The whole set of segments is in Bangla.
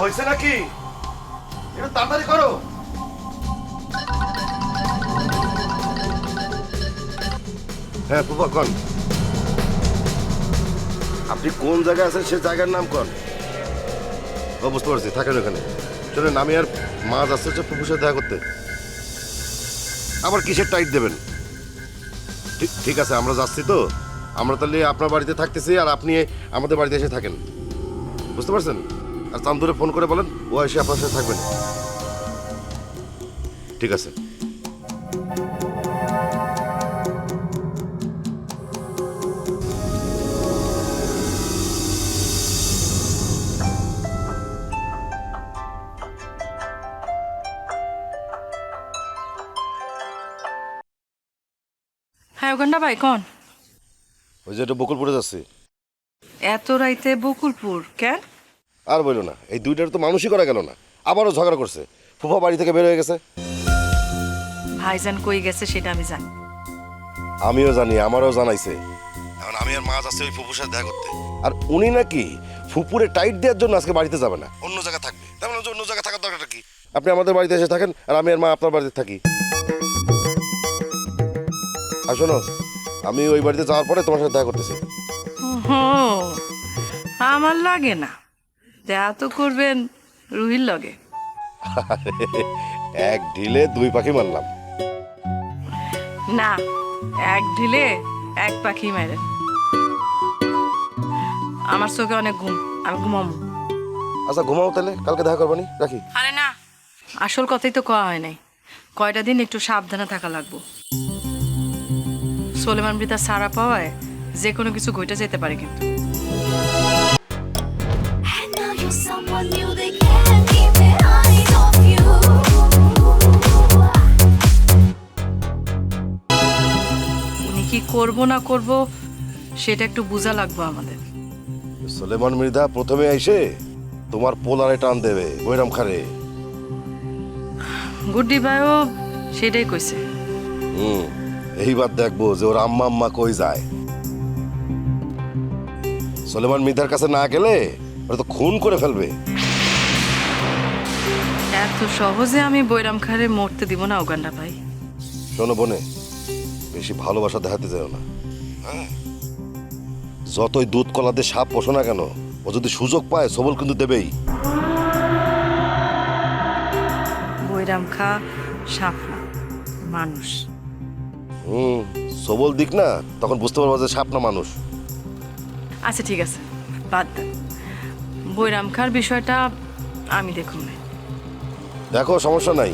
হয়েছে নাকি? এটা তাড়াতাড়ি করো। হ্যাঁ ফুফা, কন। আপনি কোন জায়গায় আছেন সে জায়গার নাম কন? ও, বুঝতে পারছি, থাকেন ওখানে। চলেন, আমি আর মা যাচ্ছে হচ্ছে ফুফুর সাথে দেখা করতে। আবার কিসের টাইট দেবেন? ঠিক ঠিক আছে, আমরা যাচ্ছি তো। আমরা তাহলে আপনার বাড়িতে থাকতেছি আর আপনি আমাদের বাড়িতে এসে থাকেন। বুঝতে পারছেন? আর চান্দুরে ফোন করে বলেন ও এসে আপনার সাথে থাকবেন ঠিক আছে। হ্যাঁ ওখানটা ভাই কন? ওই যে এটা বকুলপুরে যাচ্ছি। এত রাইতে বকুলপুর কেন? আর বলল না। এই দুইটার তো মানুষই করা গেল না। আবারও ঝগড়া করছে। ফুফা বাড়ি থেকে বের হয়ে গেছে। ভাইজান কই গেছে সেটা আমি জানি। আমিও জানি আমারও জানাইছে। এখন আমি আর মা যাচ্ছি ওই ফুপুর সাথে দেখা করতে। আর উনি নাকি ফুপুরে টাইট দেওয়ার জন্য আজকে বাড়িতে যাবে না। অন্য জায়গায় থাকবে। তেমন অন্য জায়গায় থাকার দরকারটা কি? আপনি আমাদের বাড়িতে এসে থাকেন আর আমি আর মা আপনার বাড়িতে থাকি। আর শোনো আমি ওই বাড়িতে যাওয়ার পরে তোমার সাথে দেখা করতেছি। আমার লাগে না। দেয়া তো করবেন রুহির লগে। এক ঢিলে দুই পাখি মারলাম। না এক ঢিলে এক পাখি মেরে। আমার চোখে অনেক ঘুম আমি ঘুমাবো। আচ্ছা ঘুমাও তাহলে কালকে দেখা করবানি রাখি। আরে না আসল কথাই তো কওয়া হয় নাই। কয়টা দিন একটু সাবধানে থাকা লাগবো। সোলেমান বৃতা সারা পাওয়ায় যে কোনো কিছু ঘটে যেতে পারে কিন্তু। উনি কি করব না করব সেটা একটু বোঝা লাগবে আমাদের। সুলেমান মৃধা প্রথমে তোমার পোলারে টান দেবে বৈরাম খারে। গুড্ডি ভাইও সেটাই কইছে। হুম এইবার দেখব যে ওর আম্মা আম্মা কই যায়। সলেমান মিধার কাছে না গেলে ওরা তো খুন করে ফেলবে। এত সহজে আমি বৈরাম খারে মরতে দিব না ওগান্ডা ভাই। শোনো বনে বেশি ভালোবাসা দেখাতে যাও না। হ্যাঁ? যতই দুধ কলাতে সাপ পোষো না কেন ও যদি সুযোগ পায় সবল কিন্তু দেবেই। বৈরাম খা সাপ না মানুষ। হুম সবল দিক না তখন বুঝতে পারব যে সাপ না মানুষ। আচ্ছা ঠিক আছে বাদ বৈরাম খার বিষয়টা আমি দেখুন। দেখো সমস্যা নাই।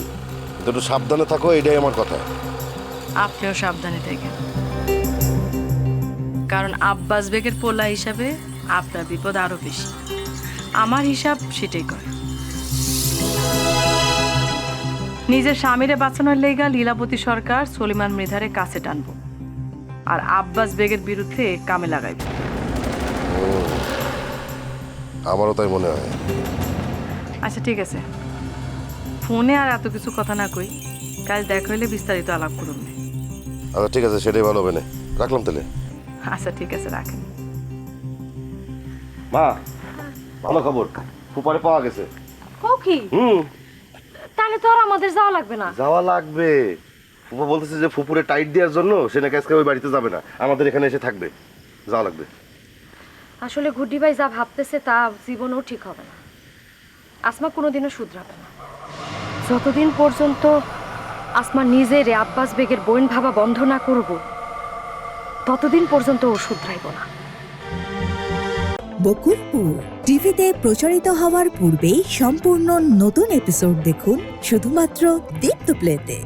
কিন্তু একটু সাবধানে থাকো এটাই আমার কথা। আপনিও সাবধানে থাকেন। কারণ আব্বাস বেগের পোলা হিসাবে আপনার বিপদ আরও বেশি। আমার হিসাব সেটাই করে। নিজের স্বামীরে বাঁচানোর লেগা লীলাবতী সরকার সলিমান মৃধারে কাছে টানবো। আর আব্বাস বেগের বিরুদ্ধে কামে লাগাইব। আমারও তাই মনে হয়। আচ্ছা ঠিক আছে। ফোনে আর এত কিছু কথা না কই কাল দেখা হইলে বিস্তারিত আলাপ করুন। আচ্ছা ঠিক আছে সেটাই ভালো হবে না। রাখলাম তাহলে। আচ্ছা ঠিক আছে রাখেন। মা ভালো খবর? ফুপারে পাওয়া গেছে। কি? হুম। তাহলে তো আর আমাদের যাওয়া লাগবে না। যাওয়া লাগবে। ফুপা বলতেছে যে ফুপুরে টাইট দেওয়ার জন্য সে নাকি আজকে ওই বাড়িতে যাবে না। আমাদের এখানে এসে থাকবে। যাওয়া লাগবে। আসলে গুড্ডি ভাই যা ভাবতেছে তা জীবনেও ঠিক হবে না। আসমা কোনোদিনও শুধরাবে না। যতদিন পর্যন্ত আসমা নিজের আব্বাস বেগের বোন ভাবা বন্ধ না করব, ততদিন পর্যন্ত ও শুধরাইব না। বকুলপুর টিভিতে প্রচারিত হওয়ার পূর্বেই সম্পূর্ণ নতুন এপিসোড দেখুন শুধুমাত্র দীপ্ত প্লেতে।